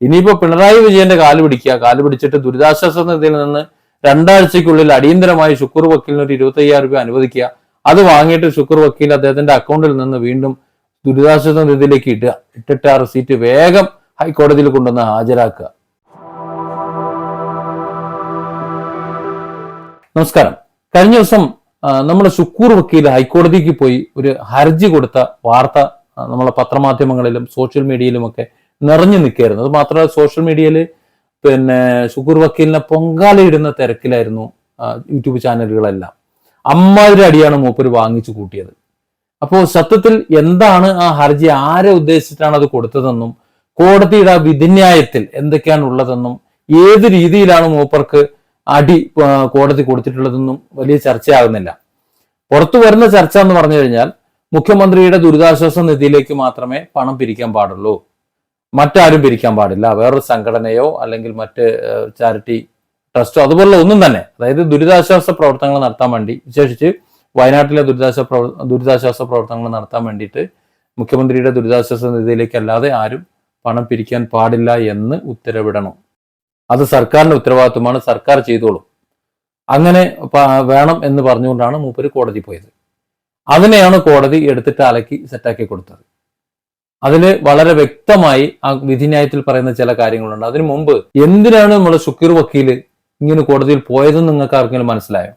ഇനിയിപ്പോ പിണറായി വിജയന്റെ കാൽ പിടിക്കുക കാൽ പിടിച്ചിട്ട് ദുരിതാശ്വാസ നിധിയിൽ നിന്ന് രണ്ടാഴ്ചക്കുള്ളിൽ അടിയന്തരമായി ശുക്കൂർ വക്കീലിന് ഒരു ഇരുപത്തി അയ്യായിരം രൂപ അനുവദിക്കുക. അത് വാങ്ങിയിട്ട് ശുക്കൂർ വക്കീൽ അദ്ദേഹത്തിന്റെ അക്കൗണ്ടിൽ നിന്ന് വീണ്ടും ദുരിതാശ്വാസ നിധിയിലേക്ക് ഇടുക. ഇട്ടിട്ട് ആ റെസീറ്റ് വേഗം ഹൈക്കോടതിയിൽ കൊണ്ടുവന്ന് ഹാജരാക്കുക. നമസ്കാരം. കഴിഞ്ഞ ദിവസം നമ്മുടെ ശുക്കൂർ വക്കീൽ ഹൈക്കോടതിക്ക് പോയി ഒരു ഹർജി കൊടുത്ത വാർത്ത നമ്മളെ പത്രമാധ്യമങ്ങളിലും സോഷ്യൽ മീഡിയയിലുമൊക്കെ നിറഞ്ഞു നിൽക്കുകയായിരുന്നു. അത് മാത്രമല്ല സോഷ്യൽ മീഡിയയിൽ പിന്നെ ഷുക്കൂർ വക്കീലിനെ പൊങ്കാലയിടുന്ന തിരക്കിലായിരുന്നു യൂട്യൂബ് ചാനലുകളെല്ലാം. അമ്മാതിരി അടിയാണ് മൂപ്പർ വാങ്ങിച്ചു കൂട്ടിയത്. അപ്പോൾ സത്യത്തിൽ എന്താണ് ആ ഹർജി ആരെ ഉദ്ദേശിച്ചിട്ടാണ് അത് കൊടുത്തതെന്നും കോടതിയുടെ ആ വിധിന്യായത്തിൽ എന്തൊക്കെയാണ് ഉള്ളതെന്നും ഏത് രീതിയിലാണ് മൂപ്പർക്ക് അടി കോടതി കൊടുത്തിട്ടുള്ളതെന്നും വലിയ ചർച്ചയാകുന്നില്ല പുറത്തു വരുന്ന ചർച്ച എന്ന് പറഞ്ഞു കഴിഞ്ഞാൽ മുഖ്യമന്ത്രിയുടെ ദുരിതാശ്വാസ നിധിയിലേക്ക് മാത്രമേ പണം പിരിക്കാൻ പാടുള്ളൂ. മറ്റാരും പിരിക്കാൻ പാടില്ല. വേറൊരു സംഘടനയോ അല്ലെങ്കിൽ മറ്റ് ചാരിറ്റി ട്രസ്റ്റോ അതുപോലുള്ള ഒന്നും തന്നെ. അതായത് ദുരിതാശ്വാസ പ്രവർത്തനങ്ങൾ നടത്താൻ വേണ്ടി വിശേഷിച്ച് വയനാട്ടിലെ ദുരിതാശ്വാസ ദുരിതാശ്വാസ പ്രവർത്തനങ്ങൾ നടത്താൻ വേണ്ടിയിട്ട് മുഖ്യമന്ത്രിയുടെ ദുരിതാശ്വാസ നിധിയിലേക്ക് അല്ലാതെ ആരും പണം പിരിക്കാൻ പാടില്ല എന്ന് ഉത്തരവിടണം. അത് സർക്കാരിന്റെ ഉത്തരവാദിത്വമാണ്. സർക്കാർ ചെയ്തോളും. അങ്ങനെ വേണം എന്ന് പറഞ്ഞുകൊണ്ടാണ് മൂപ്പര് കോടതി പോയത്. അതിനെയാണ് കോടതി എടുത്തിട്ട് അലക്കി സെറ്റാക്കി കൊടുത്തത്. അതിൽ വളരെ വ്യക്തമായി ആ വിധിന്യായത്തിൽ പറയുന്ന ചില കാര്യങ്ങളുണ്ട്. അതിനു മുമ്പ് എന്തിനാണ് നമ്മൾ ഷുക്കീർ വക്കീൽ ഇങ്ങനെ കോടതിയിൽ പോയതെന്ന് നിങ്ങൾക്ക് ആർക്കെങ്കിലും മനസ്സിലായോ?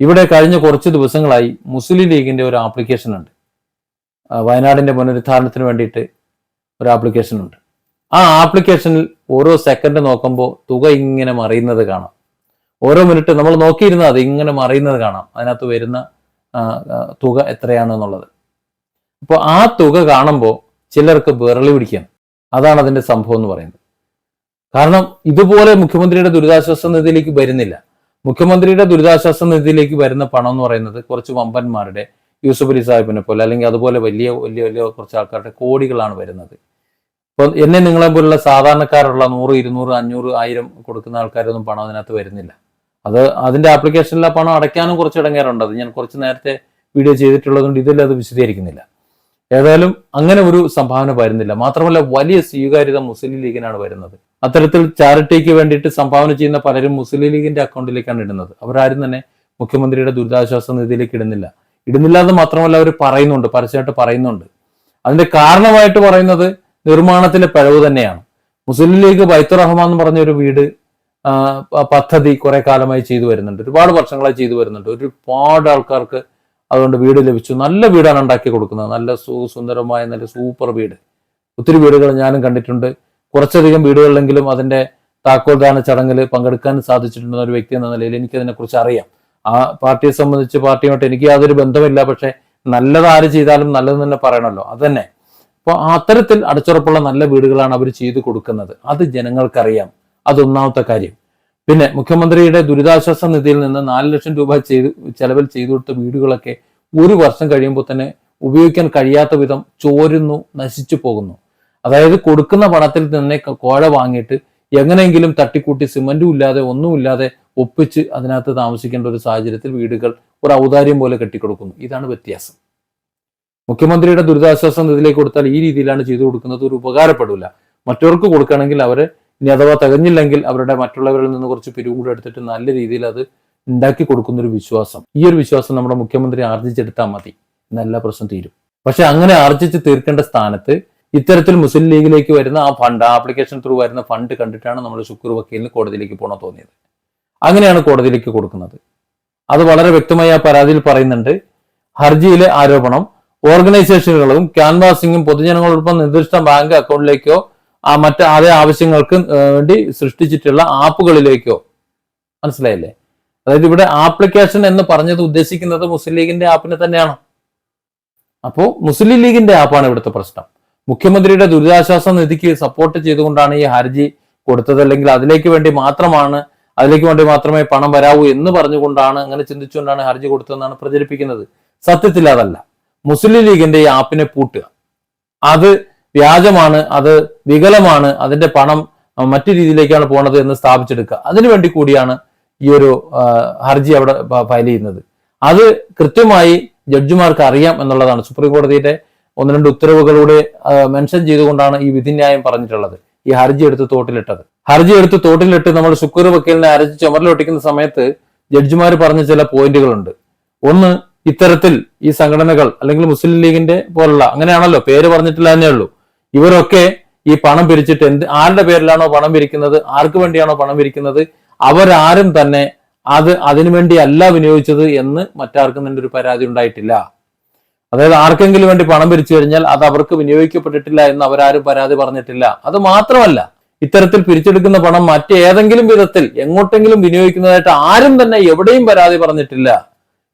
ഇവിടെ കഴിഞ്ഞ കുറച്ച് ദിവസങ്ങളായി മുസ്ലിം ലീഗിന്റെ ഒരു ആപ്ലിക്കേഷൻ ഉണ്ട്. വയനാടിന്റെ പുനരുദ്ധാരണത്തിന് വേണ്ടിയിട്ട് ഒരു ആപ്ലിക്കേഷൻ ഉണ്ട്. ആ ആപ്ലിക്കേഷനിൽ ഓരോ സെക്കൻഡ് നോക്കുമ്പോൾ തുക ഇങ്ങനെ മറിയുന്നത് കാണാം. ഓരോ മിനിറ്റ് നമ്മൾ നോക്കിയിരുന്നത് ഇങ്ങനെ മറിയുന്നത് കാണാം. അതിനകത്ത് വരുന്ന തുക എത്രയാണ് എന്നുള്ളത് അപ്പോൾ ആ തുക കാണുമ്പോൾ ചിലർക്ക് വിറളി പിടിക്കാം അതാണ് അതിന്റെ സംഭവം എന്ന് പറയുന്നത്. കാരണം ഇതുപോലെ മുഖ്യമന്ത്രിയുടെ ദുരിതാശ്വാസ നിധിയിലേക്ക് വരുന്നില്ല. മുഖ്യമന്ത്രിയുടെ ദുരിതാശ്വാസ നിധിയിലേക്ക് വരുന്ന പണം എന്ന് പറയുന്നത് കുറച്ച് വമ്പന്മാരുടെ യൂസുഫ് അലി സാഹിബിനെ പോലെ അല്ലെങ്കിൽ അതുപോലെ വലിയ വലിയ വലിയ കുറച്ച് ആൾക്കാരുടെ കോടികളാണ് വരുന്നത്. ഇപ്പൊ എന്നെ നിങ്ങളെ പോലുള്ള സാധാരണക്കാരുള്ള നൂറ് ഇരുന്നൂറ് അഞ്ഞൂറ് ആയിരം കൊടുക്കുന്ന ആൾക്കാരൊന്നും പണം അതിനകത്ത് വരുന്നില്ല. അത് അതിന്റെ ആപ്ലിക്കേഷനിൽ ആ പണം അടയ്ക്കാനും കുറച്ച് ഇടങ്ങേറുണ്ട്. അത് ഞാൻ കുറച്ച് നേരത്തെ വീഡിയോ ചെയ്തിട്ടുള്ളതുകൊണ്ട് ഇതിൽ അത് വിശദീകരിക്കുന്നില്ല. ഏതായാലും അങ്ങനെ ഒരു സംഭാവന വരുന്നില്ല. മാത്രമല്ല വലിയ സ്വീകാര്യത മുസ്ലിം ലീഗിനാണ് വരുന്നത്. അത്തരത്തിൽ ചാരിറ്റിക്ക് വേണ്ടിയിട്ട് സംഭാവന ചെയ്യുന്ന പലരും മുസ്ലിം ലീഗിന്റെ അക്കൗണ്ടിലേക്കാണ് ഇടുന്നത്. അവരാരും തന്നെ മുഖ്യമന്ത്രിയുടെ ദുരിതാശ്വാസ നിധിയിലേക്ക് ഇടുന്നില്ല. ഇടുന്നില്ല എന്ന് മാത്രമല്ല അവർ പറയുന്നുണ്ട് പരസ്യമായിട്ട് പറയുന്നുണ്ട്. അതിന്റെ കാരണമായിട്ട് പറയുന്നത് നിർമ്മാണത്തിലെ പിഴവ് തന്നെയാണ്. മുസ്ലിം ലീഗ് ബൈത്തുർ റഹ്മാൻ എന്ന് പറഞ്ഞ ഒരു വീട് പദ്ധതി കുറെ കാലമായി ചെയ്തു വരുന്നുണ്ട്. ഒരുപാട് വർഷങ്ങളായി ചെയ്തു വരുന്നുണ്ട്. ഒരുപാട് ആൾക്കാർക്ക് അതുകൊണ്ട് വീട് ലഭിച്ചു. നല്ല വീടാണ് ഉണ്ടാക്കി കൊടുക്കുന്നത്. നല്ല സുന്ദരമായ നല്ല സൂപ്പർ വീട്. ഒത്തിരി വീടുകൾ ഞാനും കണ്ടിട്ടുണ്ട്. കുറച്ചധികം വീടുകളിലെങ്കിലും അതിന്റെ താക്കോൽദാന ചടങ്ങിൽ പങ്കെടുക്കാൻ സാധിച്ചിട്ടുണ്ടെന്ന ഒരു വ്യക്തി എന്ന നിലയിൽ എനിക്ക് അതിനെക്കുറിച്ച് അറിയാം. ആ പാർട്ടിയെ സംബന്ധിച്ച് പാർട്ടിയുമായിട്ട് എനിക്ക് യാതൊരു ബന്ധമില്ല പക്ഷെ നല്ലത് ആര് ചെയ്താലും നല്ലത് തന്നെ പറയണമല്ലോ. അത് തന്നെ അപ്പോൾ അത്തരത്തിൽ അടച്ചുറപ്പുള്ള നല്ല വീടുകളാണ് അവർ ചെയ്തു കൊടുക്കുന്നത്. അത് ജനങ്ങൾക്കറിയാം. അതൊന്നാമത്തെ കാര്യം. പിന്നെ മുഖ്യമന്ത്രിയുടെ ദുരിതാശ്വാസ നിധിയിൽ നിന്ന് നാല് ലക്ഷം രൂപ ചെയ്ത് ചെലവിൽ ചെയ്തു കൊടുത്ത വീടുകളൊക്കെ ഒരു വർഷം കഴിയുമ്പോൾ തന്നെ ഉപയോഗിക്കാൻ കഴിയാത്ത വിധം ചോരുന്നു നശിച്ചു പോകുന്നു. അതായത് കൊടുക്കുന്ന പണത്തിൽ തന്നെ കോഴ വാങ്ങിയിട്ട് എങ്ങനെയെങ്കിലും തട്ടിക്കൂട്ടി സിമന്റും ഇല്ലാതെ ഒന്നുമില്ലാതെ ഒപ്പിച്ച് അതിനകത്ത് താമസിക്കേണ്ട ഒരു സാഹചര്യത്തിൽ വീടുകൾ ഒരു ഔദാര്യം പോലെ കെട്ടിക്കൊടുക്കുന്നു. ഇതാണ് വ്യത്യാസം. മുഖ്യമന്ത്രിയുടെ ദുരിതാശ്വാസ നിധിയിലേക്ക് കൊടുത്താൽ ഈ രീതിയിലാണ് ചെയ്തു കൊടുക്കുന്നത് ഒരു ഉപകാരപ്പെടില്ല മറ്റവർക്ക് കൊടുക്കണമെങ്കിൽ അവർ ഇനി അഥവാ തികഞ്ഞില്ലെങ്കിൽ അവരുടെ മറ്റുള്ളവരിൽ നിന്ന് കുറച്ച് പിരിവ് എടുത്തിട്ട് നല്ല രീതിയിൽ അത് ഉണ്ടാക്കി കൊടുക്കുന്ന ഒരു വിശ്വാസം. ഈ ഒരു വിശ്വാസം നമ്മുടെ മുഖ്യമന്ത്രി ആർജിച്ചെടുത്താൽ മതി. നല്ല പ്രശ്നം തീരും. പക്ഷെ അങ്ങനെ ആർജിച്ച് തീർക്കേണ്ട സ്ഥാനത്ത് ഇത്തരത്തിൽ മുസ്ലിം ലീഗിലേക്ക് വരുന്ന ആ ഫണ്ട് ആപ്ലിക്കേഷൻ ത്രൂ വരുന്ന ഫണ്ട് കണ്ടിട്ടാണ് നമ്മൾ ശുക്കൂർ വക്കീലിന് കോടതിയിലേക്ക് പോകണം തോന്നിയത്. അങ്ങനെയാണ് കോടതിയിലേക്ക് കൊടുക്കുന്നത്. അത് വളരെ വ്യക്തമായി ആ പരാതിയിൽ പറയുന്നുണ്ട്. ഹർജിയിലെ ആരോപണം ഓർഗനൈസേഷനുകളും ക്യാൻവാസിംഗും പൊതുജനങ്ങളോടൊപ്പം നിർദ്ദിഷ്ട ബാങ്ക് അക്കൗണ്ടിലേക്കോ ആ മറ്റ് അതേ ആവശ്യങ്ങൾക്ക് വേണ്ടി സൃഷ്ടിച്ചിട്ടുള്ള ആപ്പുകളിലേക്കോ? മനസ്സിലായില്ലേ? അതായത് ഇവിടെ ആപ്ലിക്കേഷൻ എന്ന് പറഞ്ഞത് ഉദ്ദേശിക്കുന്നത് മുസ്ലിം ലീഗിന്റെ ആപ്പിനെ തന്നെയാണ്. അപ്പോൾ മുസ്ലിം ലീഗിന്റെ ആപ്പാണ് ഇവിടുത്തെ പ്രശ്നം. മുഖ്യമന്ത്രിയുടെ ദുരിതാശ്വാസ നിധിക്ക് സപ്പോർട്ട് ചെയ്തുകൊണ്ടാണ് ഈ ഹർജി കൊടുത്തത്. അല്ലെങ്കിൽ അതിലേക്ക് വേണ്ടി മാത്രമാണ് അതിലേക്ക് വേണ്ടി മാത്രമേ പണം വരാവൂ എന്ന് പറഞ്ഞുകൊണ്ടാണ് അങ്ങനെ ചിന്തിച്ചുകൊണ്ടാണ് ഹർജി കൊടുത്തതെന്നാണ് പ്രചരിപ്പിക്കുന്നത്. സത്യത്തിൽ അതല്ല. മുസ്ലിം ലീഗിന്റെ ഈ ആപ്പിനെ പൂട്ടുക. അത് വ്യാജമാണ് അത് വികലമാണ് അതിന്റെ പണം മറ്റു രീതിയിലേക്കാണ് പോണത് എന്ന് സ്ഥാപിച്ചെടുക്കുക. അതിനുവേണ്ടി കൂടിയാണ് ഈ ഒരു ഹർജി അവിടെ ഫയൽ ചെയ്യുന്നത്. അത് കൃത്യമായി ജഡ്ജിമാർക്ക് അറിയാം എന്നുള്ളതാണ്. സുപ്രീം കോടതിയുടെ ഒന്ന് രണ്ട് ഉത്തരവുകളുടെ മെൻഷൻ ചെയ്തുകൊണ്ടാണ് ഈ വിധിന്യായം പറഞ്ഞിട്ടുള്ളത്. ഈ ഹർജി എടുത്ത് തോട്ടിലിട്ടത്. ഹർജി എടുത്ത് തോട്ടിലിട്ട് നമ്മൾ ശുക്കൂർ വക്കീലിനെ അരച്ച് ചുമരിലൊട്ടിക്കുന്ന സമയത്ത് ജഡ്ജിമാർ പറഞ്ഞ ചില പോയിന്റുകളുണ്ട്. ഒന്ന് ഇത്തരത്തിൽ ഈ സംഘടനകൾ അല്ലെങ്കിൽ മുസ്ലിം ലീഗിന്റെ പോലുള്ള അങ്ങനെയാണല്ലോ പേര് പറഞ്ഞിട്ടില്ല എന്നേ ഉള്ളൂ. ഇവരൊക്കെ ഈ പണം പിരിച്ചിട്ട് എന്ത് ആരുടെ പേരിലാണോ പണം പിരിക്കുന്നത്? ആർക്ക് വേണ്ടിയാണോ പണം പിരിക്കുന്നത്? അവരാരും തന്നെ അത് അതിനുവേണ്ടി അല്ല വിനിയോഗിച്ചത് എന്ന് മറ്റാർക്കും തന്നെ ഒരു പരാതി ഉണ്ടായിട്ടില്ല. അതായത് ആർക്കെങ്കിലും വേണ്ടി പണം പിരിച്ചു കഴിഞ്ഞാൽ അത് അവർക്ക് വിനിയോഗിക്കപ്പെട്ടിട്ടില്ല എന്ന് അവരാരും പരാതി പറഞ്ഞിട്ടില്ല. അത് മാത്രമല്ല ഇത്തരത്തിൽ പിരിച്ചെടുക്കുന്ന പണം മറ്റേതെങ്കിലും വിധത്തിൽ എങ്ങോട്ടെങ്കിലും വിനിയോഗിക്കുന്നതായിട്ട് ആരും തന്നെ എവിടെയും പരാതി പറഞ്ഞിട്ടില്ല.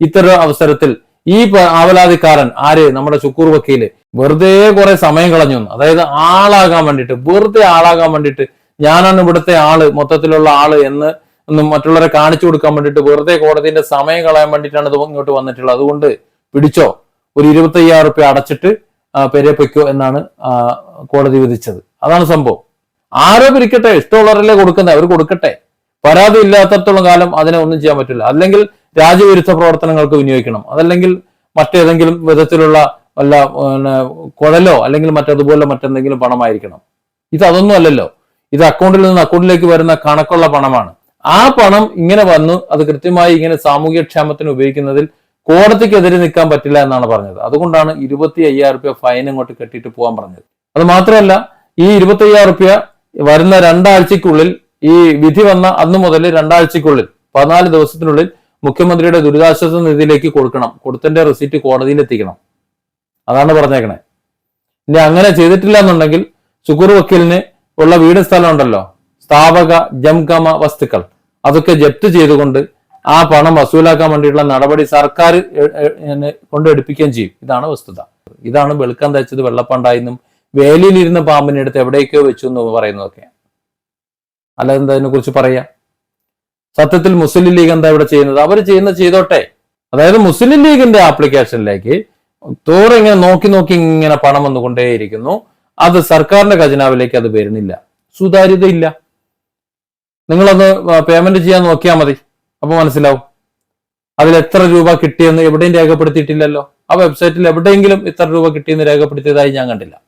ഇത്തരം അവസരത്തിൽ ഈ ആവലാതിക്കാരൻ ആര്? നമ്മുടെ ശുക്കൂർ വക്കീൽ. വെറുതെ കുറെ സമയം കളഞ്ഞു. അതായത് ആളാകാൻ വേണ്ടിയിട്ട് വെറുതെ ആളാകാൻ വേണ്ടിയിട്ട് ഞാനാണ് ഇവിടുത്തെ ആൾ മൊത്തത്തിലുള്ള ആൾ എന്ന് ഒന്ന് മറ്റുള്ളവരെ കാണിച്ചു കൊടുക്കാൻ വേണ്ടിയിട്ട് വെറുതെ കോടതിന്റെ സമയം കളയാൻ വേണ്ടിയിട്ടാണ് ഇത് ഇങ്ങോട്ട് വന്നിട്ടുള്ളത്. അതുകൊണ്ട് പിടിച്ചോ. ഒരു ഇരുപത്തി അയ്യായിരം റുപ്യ അടച്ചിട്ട് പേരെ പൊയ്ക്കോ എന്നാണ് കോടതി വിധിച്ചത്. അതാണ് സംഭവം. ആരോ പിരിക്കട്ടെ. ഇഷ്ടമുള്ളവരല്ലേ കൊടുക്കുന്നത് അവർ കൊടുക്കട്ടെ. പരാതി ഇല്ലാത്തടത്തോളം കാലം അതിനെ ഒന്നും ചെയ്യാൻ പറ്റില്ല. അല്ലെങ്കിൽ രാജ്യവിരുദ്ധ പ്രവർത്തനങ്ങൾക്ക് വിനിയോഗിക്കണം. അതല്ലെങ്കിൽ മറ്റേതെങ്കിലും വിധത്തിലുള്ള വല്ല കുഴലോ അല്ലെങ്കിൽ മറ്റതുപോലെ മറ്റെന്തെങ്കിലും പണമായിരിക്കണം. ഇത് അതൊന്നും അല്ലല്ലോ. ഇത് അക്കൗണ്ടിൽ നിന്ന് അക്കൗണ്ടിലേക്ക് വരുന്ന കണക്കുള്ള പണമാണ്. ആ പണം ഇങ്ങനെ വന്നു അത് കൃത്യമായി ഇങ്ങനെ സാമൂഹ്യക്ഷേമത്തിന് ഉപയോഗിക്കുന്നതിൽ കോടതിക്കെതിരെ നിൽക്കാൻ പറ്റില്ല എന്നാണ് പറഞ്ഞത്. അതുകൊണ്ടാണ് ഇരുപത്തി അയ്യായിരം റുപ്യ ഫൈൻ അങ്ങോട്ട് കെട്ടിയിട്ട് പോകാൻ പറഞ്ഞത്. അത് മാത്രമല്ല ഈ ഇരുപത്തി അയ്യായിരം റുപ്യ വരുന്ന രണ്ടാഴ്ചക്കുള്ളിൽ ഈ വിധി വന്ന അന്ന് മുതൽ രണ്ടാഴ്ചക്കുള്ളിൽ പതിനാല് ദിവസത്തിനുള്ളിൽ മുഖ്യമന്ത്രിയുടെ ദുരിതാശ്വാസ നിധിയിലേക്ക് കൊടുക്കണം. കൊടുത്തതിന്റെ റിസീറ്റ് കോടതിയിൽ എത്തിക്കണം അതാണ് പറഞ്ഞേക്കണേ. ഇനി അങ്ങനെ ചെയ്തിട്ടില്ല എന്നുണ്ടെങ്കിൽ സുഗുർ വക്കീലിന് ഉള്ള വീട് സ്ഥലം ഉണ്ടല്ലോ സ്ഥാപക ജംഗമ വസ്തുക്കൾ. അതൊക്കെ ജപ്ത് ചെയ്തുകൊണ്ട് ആ പണം വസൂലാക്കാൻ വേണ്ടിയിട്ടുള്ള നടപടി സർക്കാർ എ- എ- കൊണ്ട് എടുപ്പിക്കുകയും ചെയ്യും. ഇതാണ് വസ്തുത. ഇതാണ് വെളുക്കാൻ തയ്ച്ചത് വെള്ളപ്പണ്ടായെന്നും വേലിയിലിരുന്ന പാമ്പിനെടുത്ത് എവിടേക്കോ വെച്ചു എന്ന് പറയുന്നതൊക്കെ. അല്ല എന്താ അതിനെ കുറിച്ച് പറയാ? സത്യത്തിൽ മുസ്ലിം ലീഗ് എന്താ ഇവിടെ ചെയ്യുന്നത്? അവർ ചെയ്യുന്ന ചെയ്തോട്ടെ. അതായത് മുസ്ലിം ലീഗിന്റെ ആപ്ലിക്കേഷനിലേക്ക് തോറെ ഇങ്ങനെ നോക്കി നോക്കി ഇങ്ങനെ പണം വന്നുകൊണ്ടേയിരിക്കുന്നു. അത് സർക്കാരിന്റെ ഖജനാവിലേക്ക് അത് വരുന്നില്ല. സുതാര്യതയില്ല. നിങ്ങളൊന്ന് പേയ്മെന്റ് ചെയ്യാൻ നോക്കിയാൽ മതി. അപ്പൊ മനസ്സിലാവും. അതിൽ എത്ര രൂപ കിട്ടിയെന്ന് എവിടെയും രേഖപ്പെടുത്തിയിട്ടില്ലല്ലോ. ആ വെബ്സൈറ്റിൽ എവിടെയെങ്കിലും ഇത്ര രൂപ കിട്ടിയെന്ന് രേഖപ്പെടുത്തിയതായി ഞാൻ കണ്ടില്ല.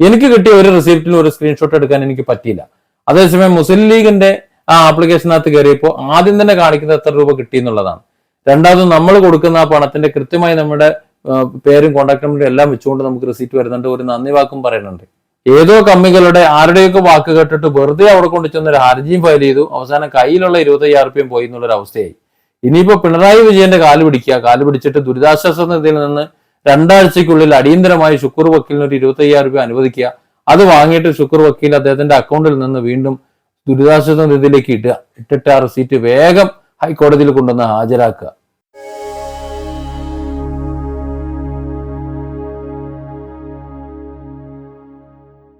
എനിക്ക് കിട്ടിയ ഒരു റിസീപ്റ്റിലും ഒരു സ്ക്രീൻഷോട്ട് എടുക്കാൻ എനിക്ക് പറ്റിയില്ല. അതേസമയം മുസ്ലിം ലീഗിന്റെ ആ ആപ്ലിക്കേഷനകത്ത് കയറിയപ്പോൾ ആദ്യം തന്നെ കാണിക്കുന്നത് എത്ര രൂപ കിട്ടി എന്നുള്ളതാണ്. രണ്ടാമത് നമ്മൾ കൊടുക്കുന്ന ആ പണത്തിന്റെ കൃത്യമായി നമ്മുടെ പേരും കോണ്ടാക്ട് നമ്പറും എല്ലാം വെച്ചുകൊണ്ട് നമുക്ക് റിസീറ്റ് വരുന്നുണ്ട്. ഒരു നന്ദി വാക്കും പറയുന്നുണ്ട്. ഏതോ കമ്മികളുടെ ആരുടെയൊക്കെ വാക്ക് കേട്ടിട്ട് വെറുതെ അവിടെ കൊണ്ട് ചെന്ന് ഒരു ഹർജിയും ഫയൽ ചെയ്തു. അവസാനം കയ്യിലുള്ള ഇരുപത്തയ്യായിരം റുപ്യം പോയി എന്നുള്ളൊരു അവസ്ഥയായി. ഇനിയിപ്പോ പിണറായി വിജയന്റെ കാൽ പിടിക്കുക. കാൽ പിടിച്ചിട്ട് ദുരിതാശ്വാസ നിധിയിൽ നിന്ന് രണ്ടാഴ്ചക്കുള്ളിൽ അടിയന്തരമായി ശുക്കൂർ വക്കീലിന് ഒരു ഇരുപത്തയ്യായിരം രൂപ അനുവദിക്കുക. അത് വാങ്ങിയിട്ട് ശുക്കൂർ വക്കീൽ അദ്ദേഹത്തിന്റെ അക്കൗണ്ടിൽ നിന്ന് വീണ്ടും ദുരിതാശ്വാസ നിധിയിലേക്ക് ഇടുക ഇട്ടിട്ട് ആ റിസീറ്റ് വേഗം ഹൈക്കോടതിയിൽ കൊണ്ടുവന്ന് ഹാജരാക്കുക.